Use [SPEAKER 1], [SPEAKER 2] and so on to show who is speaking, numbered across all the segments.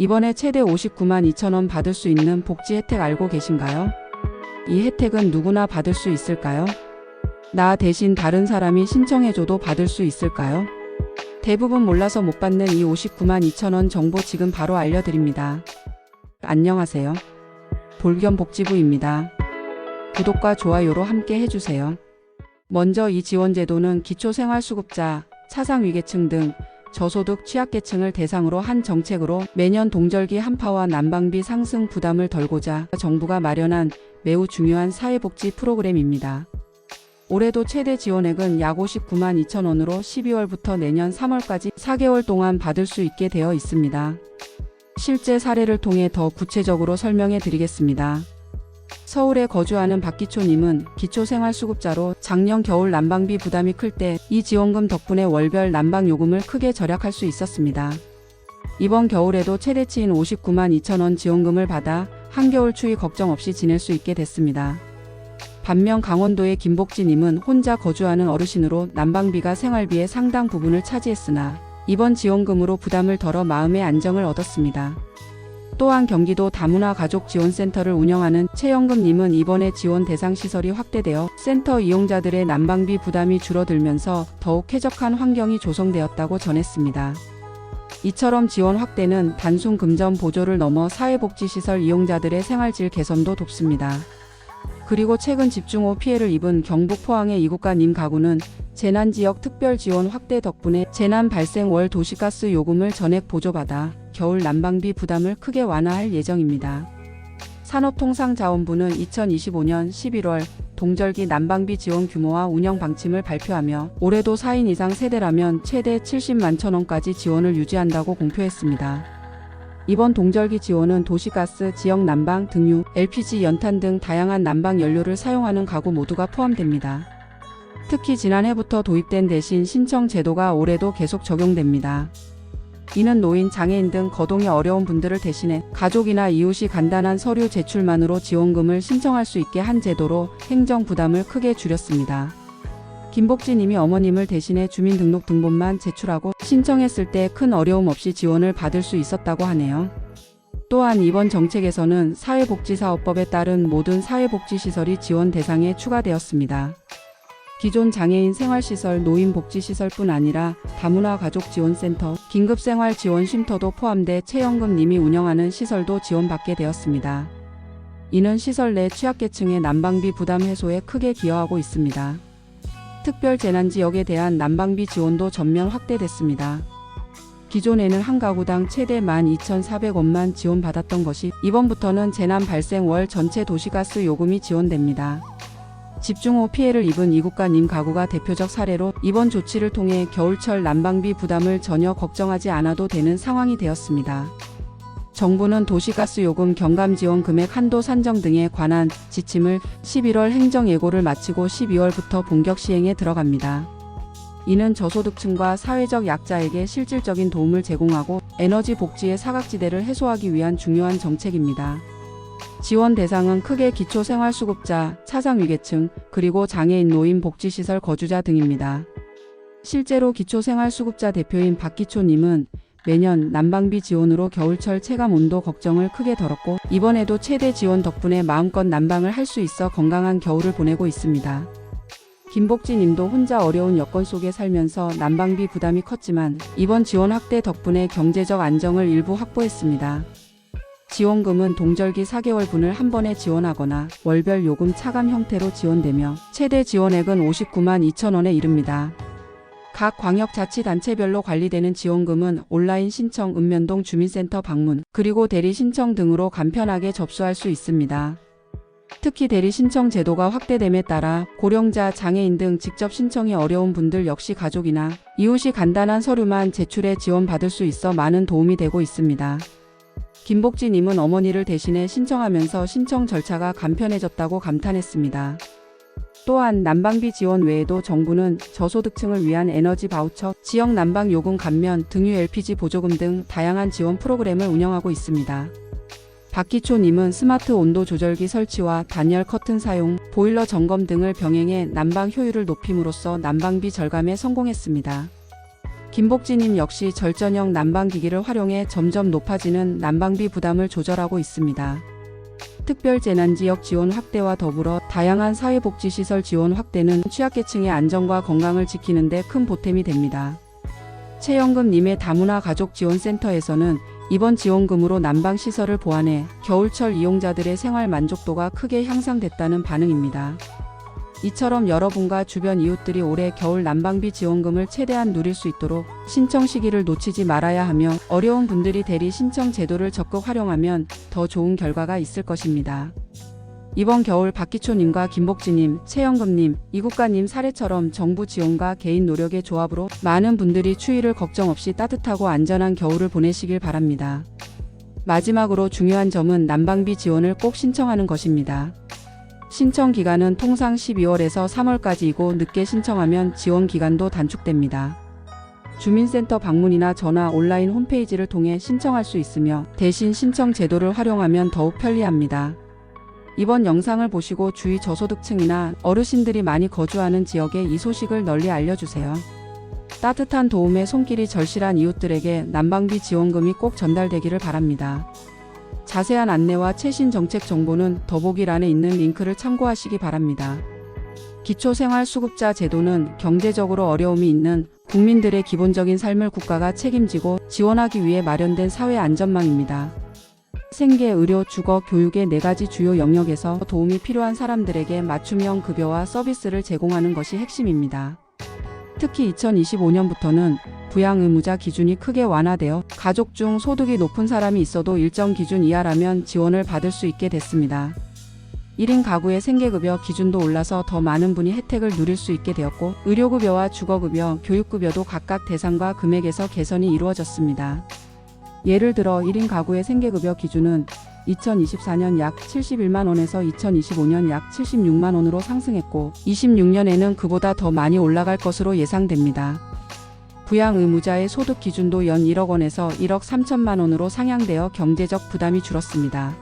[SPEAKER 1] 이번에 최대 59만 2천원 받을 수 있는 복지 혜택 알고 계신가요? 이 혜택은 누구나 받을 수 있을까요? 나 대신 다른 사람이 신청해줘도 받을 수 있을까요? 대부분 몰라서 못 받는 이 59만 2천원 정보 지금 바로 알려드립니다. 안녕하세요. 볼겸복지부입니다. 구독과 좋아요로 함께 해주세요. 먼저 이 지원제도는 기초생활수급자, 차상위계층 등 저소득 취약계층을 대상으로 한 정책으로 매년 동절기 한파와 난방비 상승 부담을 덜고자 정부가 마련한 매우 중요한 사회복지 프로그램입니다. 올해도 최대 지원액은 약 59만 2천 원으로 12월부터 내년 3월까지 4개월 동안 받을 수 있게 되어 있습니다. 실제 사례를 통해 더 구체적으로 설명해 드리겠습니다. 서울에 거주하는 박기초님은 기초생활수급자로 작년 겨울 난방비 부담이 클 때 이 지원금 덕분에 월별 난방 요금을 크게 절약할 수 있었습니다. 이번 겨울에도 최대치인 59만 2천 원 지원금을 받아 한겨울 추위 걱정 없이 지낼 수 있게 됐습니다. 반면 강원도의 김복진님은 혼자 거주하는 어르신으로 난방비가 생활비의 상당 부분을 차지했으나 이번 지원금으로 부담을 덜어 마음의 안정을 얻었습니다. 또한 경기도 다문화 가족 지원센터를 운영하는 최영금님은 이번에 지원 대상 시설이 확대되어 센터 이용자들의 난방비 부담이 줄어들면서 더욱 쾌적한 환경이 조성되었다고 전했습니다. 이처럼 지원 확대는 단순 금전 보조를 넘어 사회복지시설 이용자들의 생활질 개선도 돕습니다. 그리고 최근 집중호우 피해를 입은 경북 포항의 이국가님 가구는 재난지역 특별 지원 확대 덕분에 재난 발생 월 도시가스 요금을 전액 보조받아 겨울 난방비 부담을 크게 완화할 예정입니다. 산업통상자원부는 2025년 11월 동절기 난방비 지원 규모와 운영 방침을 발표하며 올해도 4인 이상 세대라면 최대 70만 천 원까지 지원을 유지한다고 공표했습니다. 이번 동절기 지원은 도시가스, 지역 난방, 등유, LPG, 연탄 등 다양한 난방 연료를 사용하는 가구 모두가 포함됩니다. 특히 지난해부터 도입된 대신 신청 제도가 올해도 계속 적용됩니다. 이는 노인, 장애인 등 거동이 어려운 분들을 대신해 가족이나 이웃이 간단한 서류 제출만으로 지원금을 신청할 수 있게 한 제도로 행정 부담을 크게 줄였습니다. 김복진님이 어머님을 대신해 주민등록 등본만 제출하고 신청했을 때 큰 어려움 없이 지원을 받을 수 있었다고 하네요. 또한 이번 정책에서는 사회복지사업법에 따른 모든 사회복지시설이 지원 대상에 추가되었습니다. 기존 장애인 생활시설, 노인복지시설뿐 아니라 다문화 가족지원센터, 긴급생활지원쉼터도 포함돼 최영금님이 운영하는 시설도 지원받게 되었습니다. 이는 시설 내 취약계층의 난방비 부담 해소에 크게 기여하고 있습니다. 특별 재난 지역에 대한 난방비 지원도 전면 확대됐습니다. 기존에는 한 가구당 최대 12,400원만 지원받았던 것이 이번부터는 재난 발생 월 전체 도시가스 요금이 지원됩니다. 집중호우 피해를 입은 이국가님 가구가 대표적 사례로 이번 조치를 통해 겨울철 난방비 부담을 전혀 걱정하지 않아도 되는 상황이 되었습니다. 정부는 도시가스 요금 경감 지원 금액 한도 산정 등에 관한 지침을 11월 행정 예고를 마치고 12월부터 본격 시행에 들어갑니다. 이는 저소득층과 사회적 약자에게 실질적인 도움을 제공하고 에너지 복지의 사각지대를 해소하기 위한 중요한 정책입니다. 지원 대상은 크게 기초생활수급자, 차상위계층, 그리고 장애인 노인 복지시설 거주자 등입니다. 실제로 기초생활수급자 대표인 박기초님은 매년 난방비 지원으로 겨울철 체감 온도 걱정을 크게 덜었고 이번에도 최대 지원 덕분에 마음껏 난방을 할 수 있어 건강한 겨울을 보내고 있습니다. 김복지 님도 혼자 어려운 여건 속에 살면서 난방비 부담이 컸지만 이번 지원 확대 덕분에 경제적 안정을 일부 확보했습니다. 지원금은 동절기 4개월분을 한 번에 지원하거나 월별 요금 차감 형태로 지원되며 최대 지원액은 59만 2천 원에 이릅니다. 각 광역자치단체별로 관리되는 지원금은 온라인 신청, 읍면동 주민센터 방문, 그리고 대리 신청 등으로 간편하게 접수할 수 있습니다. 특히 대리 신청 제도가 확대됨에 따라 고령자, 장애인 등 직접 신청이 어려운 분들 역시 가족이나 이웃이 간단한 서류만 제출해 지원받을 수 있어 많은 도움이 되고 있습니다. 김복진님은 어머니를 대신해 신청하면서 신청 절차가 간편해졌다고 감탄했습니다. 또한 난방비 지원 외에도 정부는 저소득층을 위한 에너지 바우처, 지역 난방 요금 감면, 등유 LPG 보조금 등 다양한 지원 프로그램을 운영하고 있습니다. 박기초 님은 스마트 온도 조절기 설치와 단열 커튼 사용, 보일러 점검 등을 병행해 난방 효율을 높임으로써 난방비 절감에 성공했습니다. 김복진님 역시 절전형 난방기기를 활용해 점점 높아지는 난방비 부담을 조절하고 있습니다. 특별재난지역 지원 확대와 더불어 다양한 사회복지시설 지원 확대는 취약계층의 안전과 건강을 지키는 데 큰 보탬이 됩니다. 최영금님의 다문화 가족지원센터에서는 이번 지원금으로 난방시설을 보완해 겨울철 이용자들의 생활 만족도가 크게 향상됐다는 반응입니다. 이처럼 여러분과 주변 이웃들이 올해 겨울 난방비 지원금을 최대한 누릴 수 있도록 신청 시기를 놓치지 말아야 하며 어려운 분들이 대리 신청 제도를 적극 활용하면 더 좋은 결과가 있을 것입니다. 이번 겨울 박기초님과 김복진님, 최영금님, 이국가님 사례처럼 정부 지원과 개인 노력의 조합으로 많은 분들이 추위를 걱정 없이 따뜻하고 안전한 겨울을 보내시길 바랍니다. 마지막으로 중요한 점은 난방비 지원을 꼭 신청하는 것입니다. 신청 기간은 통상 12월에서 3월까지이고 늦게 신청하면 지원 기간도 단축됩니다. 주민센터 방문이나 전화 온라인 홈페이지를 통해 신청할 수 있으며 대신 신청 제도를 활용하면 더욱 편리합니다. 이번 영상을 보시고 주위 저소득층이나 어르신들이 많이 거주하는 지역에 이 소식을 널리 알려주세요. 따뜻한 도움에 손길이 절실한 이웃들에게 난방비 지원금이 꼭 전달되기를 바랍니다. 자세한 안내와 최신 정책 정보는 더보기란에 있는 링크를 참고하시기 바랍니다. 기초생활수급자 제도는 경제적으로 어려움이 있는 국민들의 기본적인 삶을 국가가 책임지고 지원하기 위해 마련된 사회 안전망입니다. 생계, 의료, 주거, 교육의 네 가지 주요 영역에서 도움이 필요한 사람들에게 맞춤형 급여와 서비스를 제공하는 것이 핵심입니다. 특히 2025년부터는 부양 의무자 기준이 크게 완화되어 가족 중 소득이 높은 사람이 있어도 일정 기준 이하라면 지원을 받을 수 있게 됐습니다. 1인 가구의 생계급여 기준도 올라서 더 많은 분이 혜택을 누릴 수 있게 되었고 의료급여와 주거급여, 교육급여도 각각 대상과 금액에서 개선이 이루어졌습니다. 예를 들어 1인 가구의 생계급여 기준은 2024년 약 71만 원에서 2025년 약 76만 원으로 상승했고 26년에는 그보다 더 많이 올라갈 것으로 예상됩니다. 부양 의무자의 소득 기준도 연 1억 원에서 1억 3천만 원으로 상향되어 경제적 부담이 줄었습니다.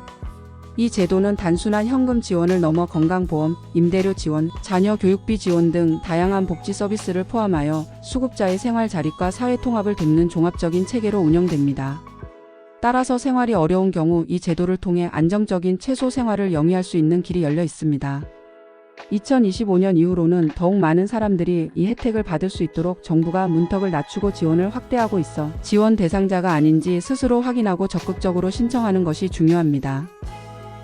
[SPEAKER 1] 이 제도는 단순한 현금 지원을 넘어 건강보험, 임대료 지원, 자녀 교육비 지원 등 다양한 복지 서비스를 포함하여 수급자의 생활 자립과 사회 통합을 돕는 종합적인 체계로 운영됩니다. 따라서 생활이 어려운 경우 이 제도를 통해 안정적인 최소 생활을 영위할 수 있는 길이 열려 있습니다. 2025년 이후로는 더욱 많은 사람들이 이 혜택을 받을 수 있도록 정부가 문턱을 낮추고 지원을 확대하고 있어 지원 대상자가 아닌지 스스로 확인하고 적극적으로 신청하는 것이 중요합니다.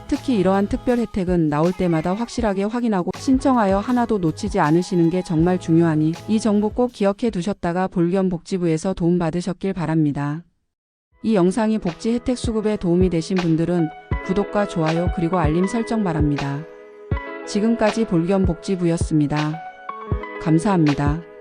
[SPEAKER 1] 특히 이러한 특별 혜택은 나올 때마다 확실하게 확인하고 신청하여 하나도 놓치지 않으시는 게 정말 중요하니 이 정보 꼭 기억해 두셨다가 볼겸 복지부에서 도움받으셨길 바랍니다. 이 영상이 복지 혜택 수급에 도움이 되신 분들은 구독과 좋아요 그리고 알림 설정 바랍니다. 지금까지 볼겸 복지부였습니다. 감사합니다.